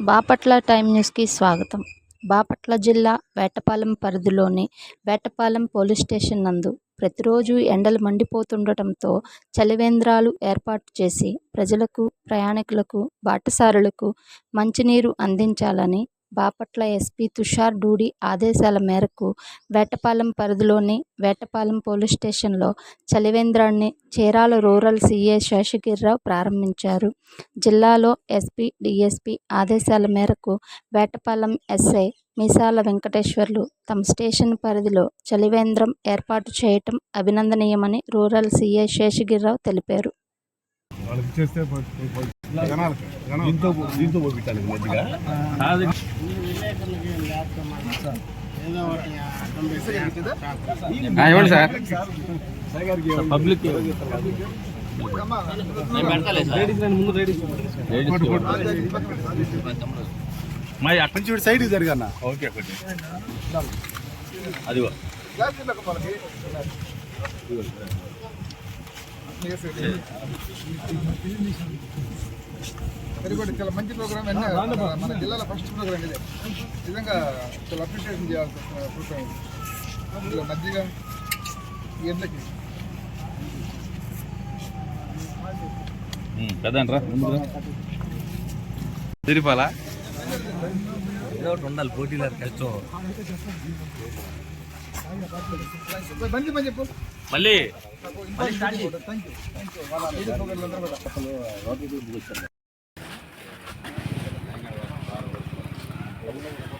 Bapatla time న్యూస్కి స్వాగతం. బాపట్ల జిల్లా వేటపాలెం పరిధిలోని వేటపాలెం పోలీస్ స్టేషన్ నందు ప్రతిరోజు ఎండలు మండిపోతుండటంతో చలివేంద్రాలు ఏర్పాటు చేసి ప్రజలకు ప్రయాణికులకు బాటసారులకు మంచినీరు అందించాలని బాపట్ల ఎస్పీ తుషార్ డూడి ఆదేశాల మేరకు వేటపాలెం పరిధిలోని వేటపాలెం పోలీస్ స్టేషన్లో చలివేంద్రాన్ని చీరాల రూరల్ సిఏ శేషగిరిరావు ప్రారంభించారు. జిల్లాలో ఎస్పీ డిఎస్పీ ఆదేశాల మేరకు వేటపాలెం ఎస్ఐ మీసాల వెంకటేశ్వర్లు తమ స్టేషన్ పరిధిలో చలివేంద్రం ఏర్పాటు చేయటం అభినందనీయమని రూరల్ సిఐ శేషగిరిరావు తెలిపారు. వాళ్ళకి పో- జనాలకి దీంతో దీంతో పోపించాలి మధ్యగా. ఇవ్వండి సార్ పబ్లిక్ మరి అక్కడి నుంచి ఇటు సైడ్ జరిగన్న ఓకే ఒకటి అదిగో వెరీ గుడ్ చాలా మంచి ప్రోగ్రామ్ అన్నీ మన జిల్లాలో ఫస్ట్ ప్రోగ్రామ్ ఇదే. నిజంగా చాలా అప్రిషియేషన్ చేయాల్సిన ప్రోగ్రామ్ ఇది. ఇందులో మధ్యగ ఈ ఎండకి పెద్దంట్రా తిరిపాలా? ఉండాలి పోటీలు కష్టం మళ్ళీ థ్యాంక్ యూ థ్యాంక్ యూ వాళ్ళ ఐదు ప్రోగ్రాంలు అందరూ కూడా మనోహర్ ఏమంటారు? నేను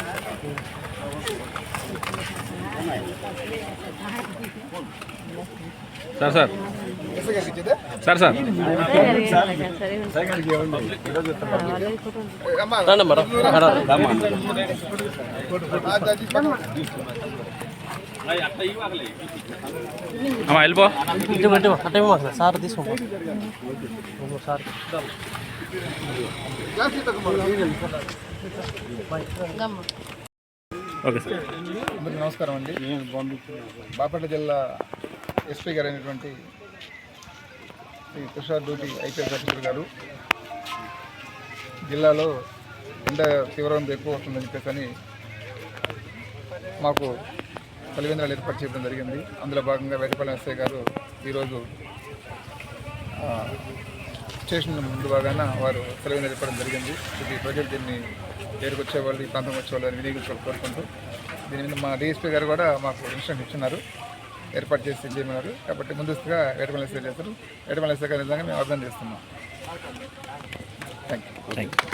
సార్ సార్? సార్ సార్ అమ్మా, ఆ, అది పక్కన. అమ్మా వెళ్ళిపో సార్ తీసుకో సార్. ఓకే సార్ అందరికీ నమస్కారం అండి బాపట్ల జిల్లా ఎస్పీ గారు అయినటువంటి శ్రీ తుషార్ డ్యూటీ ఐపీఎస్ ఆఫీసర్ గారు. జిల్లాలో ఎండ తీవ్రం ఎక్కువ వస్తుందని చెప్పేసి మాకు చలివేంద్రాలు ఏర్పాటు చేయడం జరిగింది. అందులో భాగంగా వేటపల్లి ఎస్ఐ గారు ఈరోజు స్టేషన్ ముందు భాగాన వారు చలివేంద్రాలు ఏర్పడడం జరిగింది. ఇది ప్రజలు దీన్ని పేరుకు వచ్చేవాళ్ళు ఈ ప్రాంతం వచ్చేవాళ్ళు వినియోగించుకోవాలి కోరుకుంటూ దీని మీద మా డిఎస్పీ గారు కూడా మాకు ఇన్స్ట్రక్షన్ ఇచ్చినారు ఏర్పాటు చేసి చేయమన్నారు. కాబట్టి ముందస్తుగా ఎస్ఐ చేస్తారు ఎస్ఐ గారు నిజంగా మేము థ్యాంక్ యూ థ్యాంక్ యూ